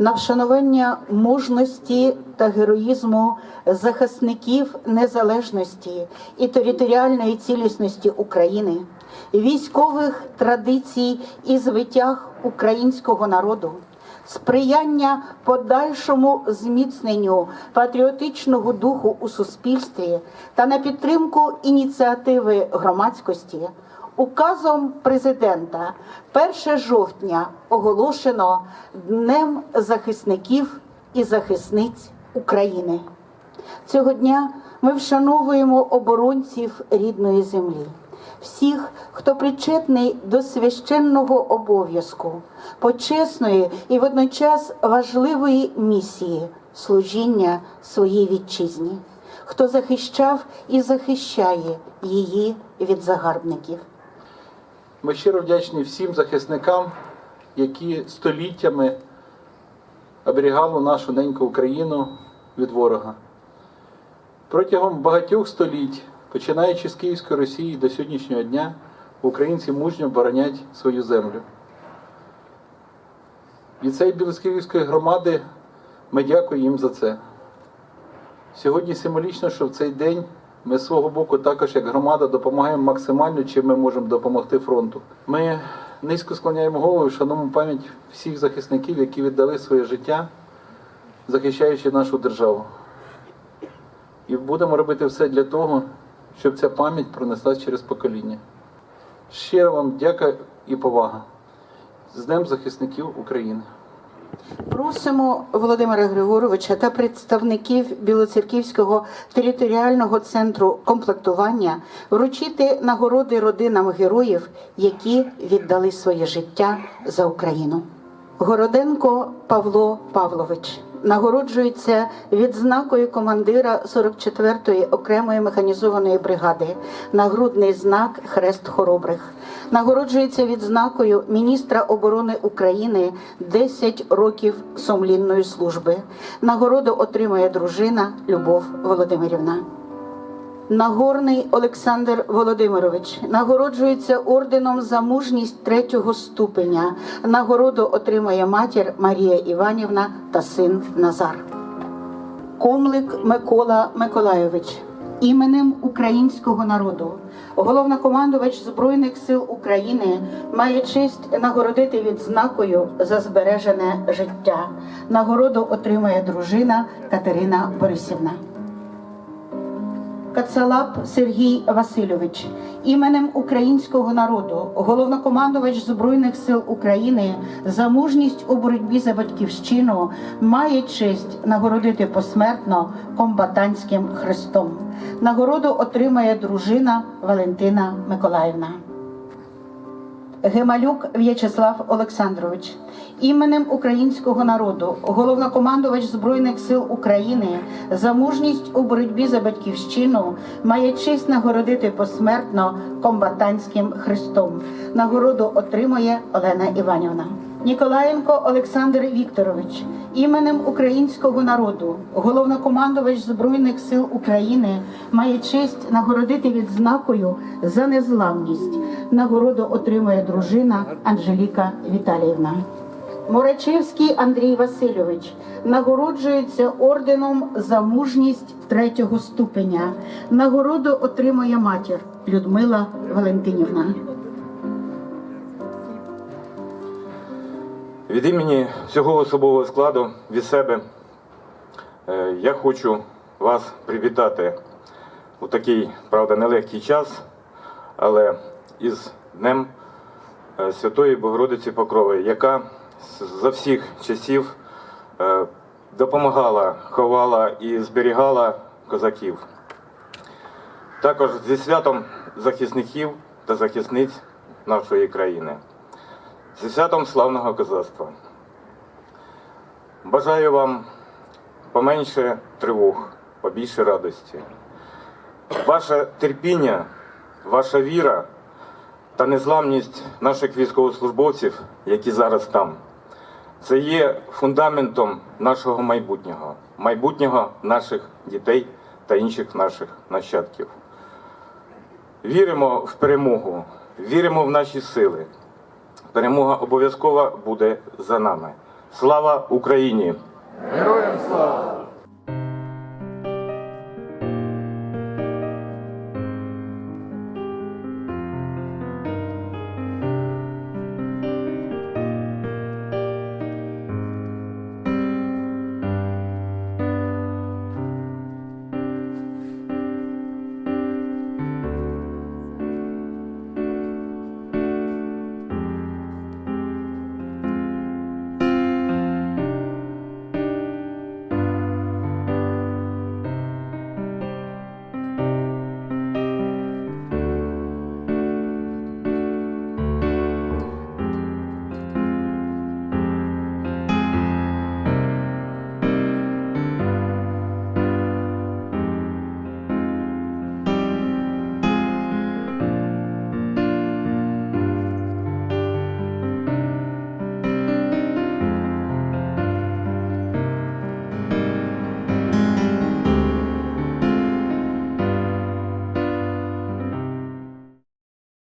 на вшанування мужності та героїзму захисників незалежності і територіальної цілісності України, військових традицій і звитяг українського народу, сприяння подальшому зміцненню патріотичного духу у суспільстві та на підтримку ініціативи громадськості. Указом президента 1 жовтня оголошено Днем захисників і захисниць України. Цього дня ми вшановуємо оборонців рідної землі, всіх, хто причетний до священного обов'язку, почесної і водночас важливої місії служіння своїй вітчизні, хто захищав і захищає її від загарбників. Ми щиро вдячні всім захисникам, які століттями оберігали нашу неньку Україну від ворога. Протягом багатьох століть, починаючи з Київської Росії до сьогоднішнього дня, українці мужньо боронять свою землю. Від цієї Білоцерківської громади ми дякуємо їм за це. Сьогодні символічно, що в цей день ми з свого боку також як громада допомагаємо максимально, чим ми можемо допомогти фронту. Ми низько склоняємо голову, шануємо пам'ять всіх захисників, які віддали своє життя, захищаючи нашу державу. І будемо робити все для того, щоб ця пам'ять пронеслась через покоління. Щиро вам дяка і повага з Днем захисників України. Просимо Володимира Григоровича та представників Білоцерківського територіального центру комплектування вручити нагороди родинам героїв, які віддали своє життя за Україну. Городенко Павло Павлович нагороджується відзнакою командира 44-ї окремої механізованої бригади, нагрудний знак Хрест Хоробрих. Нагороджується відзнакою міністра оборони України 10 років сумлінної служби. Нагороду отримує дружина Любов Володимирівна. Нагорний Олександр Володимирович нагороджується орденом за мужність третього ступеня. Нагороду отримує матір Марія Іванівна та син Назар. Комлик Микола Миколайович іменем українського народу. Головнокомандувач Збройних сил України має честь нагородити відзнакою за збережене життя. Нагороду отримує дружина Катерина Борисівна. Кацалап Сергій Васильович іменем українського народу, головнокомандувач Збройних сил України за мужність у боротьбі за батьківщину має честь нагородити посмертно комбатантським хрестом. Нагороду отримає дружина Валентина Миколаївна. Гемалюк В'ячеслав Олександрович іменем українського народу, головнокомандувач Збройних сил України за мужність у боротьбі за батьківщину має честь нагородити посмертно комбатантським хрестом. Нагороду отримує Олена Іванівна. Ніколаєнко Олександр Вікторович іменем українського народу, головнокомандувач Збройних сил України має честь нагородити відзнакою за незламність. Нагороду отримує дружина Анжеліка Віталіївна. Морачевський Андрій Васильович нагороджується орденом за мужність третього ступеня. Нагороду отримує матір Людмила Валентинівна. Від імені всього особового складу від себе е, я хочу вас привітати у такий, правда, нелегкий час, але із Днем е, Святої Богородиці Покрови, яка за всіх часів е, допомагала, ховала і зберігала козаків. Також зі святом захисників та захисниць нашої країни. Зі святом славного козацтва. Бажаю вам поменше тривог, побільше радості. Ваше терпіння, ваша віра та незламність наших військовослужбовців, які зараз там, це є фундаментом нашого майбутнього, майбутнього наших дітей та інших наших нащадків. Віримо в перемогу, віримо в наші сили. Перемога обов'язково буде за нами. Слава Україні! Героям слава!